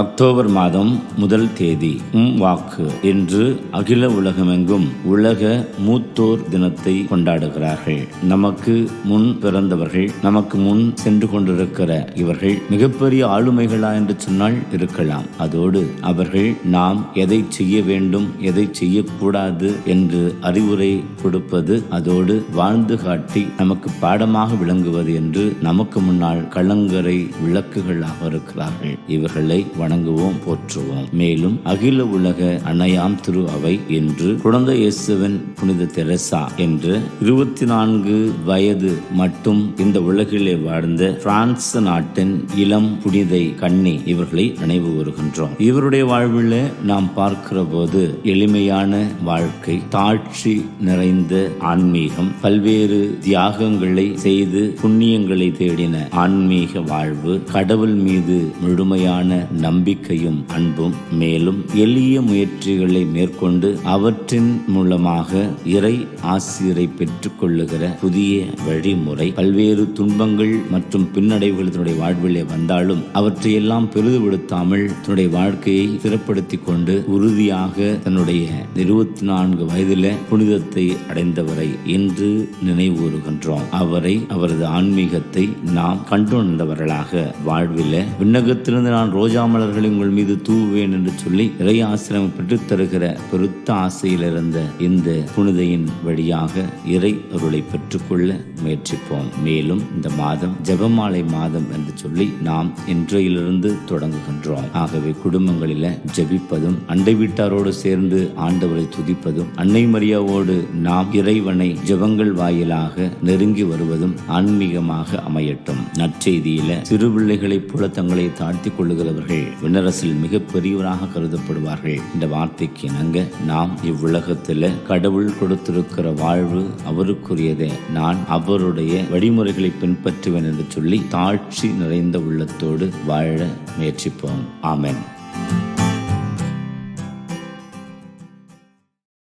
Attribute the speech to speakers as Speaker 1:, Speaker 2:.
Speaker 1: October மாதம் முதல் தேதி உம் வாக்கு என்று அகில உலகமெங்கும் உலக மூத்தோர் தினத்தை கொண்டாடுகிறார்கள். நமக்கு முன் பிறந்தவர்கள் நமக்கு முன் சென்று கொண்டிருக்கிற இவர்கள் மிகப்பெரிய ஆளுமைகளா என்று சொன்னால் இருக்கலாம். அதோடு அவர்கள் நாம் எதை செய்ய வேண்டும் எதை செய்யக்கூடாது என்று அறிவுரை கொடுப்பது அதோடு வாழ்ந்து காட்டி நமக்கு பாடமாக விளங்குவது என்று நமக்கு முன்னால் கலங்கரை விளக்குகளாக இருக்கிறார்கள். இவர்களை வணங்குவோம் போற்றுவோம். மேலும் அகில உலக அணையாம் திரு அவை என்று குழந்தை இயேசுவின் புனித தெரசா என்று இருபத்தி நான்கு வயது மட்டும் இந்த உலகிலே வாழ்ந்த பிரான்ஸ் நாட்டின் இளம் புனிதை கண்ணி இவர்களை நினைவு கூறுகின்றோம். இவருடைய வாழ்வில் நாம் பார்க்கிற போது எளிமையான வாழ்க்கை தாழ்ச்சி நிறைந்த ஆன்மீகம் பல்வேறு தியாகங்களை செய்து புண்ணியங்களை தேடின ஆன்மீக வாழ்வு கடவுள் மீது முழுமையான நம்பிக்கையும் அன்பும் மேலும் எளிய முயற்சிகளை மேற்கொண்டு அவற்றின் மூலமாக இறை ஆசிரியரை பெற்றுக்கொள்ளுகிற புதிய வழிமுறை. பல்வேறு துன்பங்கள் மற்றும் பின்னடைவுகள் தன்னுடைய வாழ்விலே வந்தாலும் அவற்றையெல்லாம் பெரிதுபடுத்தாமல் தன்னுடைய வாழ்க்கையை சிறப்படுத்திக் கொண்டு உறுதியாக தன்னுடைய இருபத்தி நான்கு வயதில புனிதத்தை அடைந்தவரை இன்று நினைவூறுகின்றோம் அவரை அவரது ஆன்மீகத்தை நாம் கண்டுணர்ந்தவர்களாக வாழ்வில. விண்ணகத்திலிருந்து நான் ரோஜா மலர்களை உங்கள் மீது தூவேன் என்று சொல்லி இறை ஆசிரமம் பெற்றுத் தருகிற பெருத்த ஆசையில் இருந்த இந்த புனிதையின் வழியாக இறை அருளை பெற்றுக்கொள்ள முயற்சிப்போம். மேலும் இந்த மாதம் ஜெபமாலை மாதம் என்று சொல்லி நாம் இன்றையிலிருந்து தொடங்குகின்றோம். ஆகவே குடும்பங்களில ஜெபிப்பதும் அண்டை வீட்டாரோடு சேர்ந்து ஆண்டவரை துதிப்பதும் அன்னை மரியாவோடு நாம் இறைவனை ஜெபங்கள் வாயிலாக நெருங்கி வருவதும் ஆன்மீகமாக அமையட்டும். நற்செய்தியில சிறு பிள்ளைகளைப் போல தங்களை தாழ்த்திக் கொள்ளுகிறவர்கள் விண்ணரசில் மிக பெரியவராக கருதப்படுவார்கள். இந்த வார்த்தைக்கு இணங்க நாம் இவ்வுலகத்தில் கடவுள் கொடுத்திருக்கிற வாழ்வு அவருக்குரியதே. நான் அவருடைய வழிமுறைகளை பின்பற்றுவேன் என்று சொல்லி தாழ்ச்சி நிறைந்த உள்ளத்தோடு வாழ முயற்சிப்போம். ஆமென்.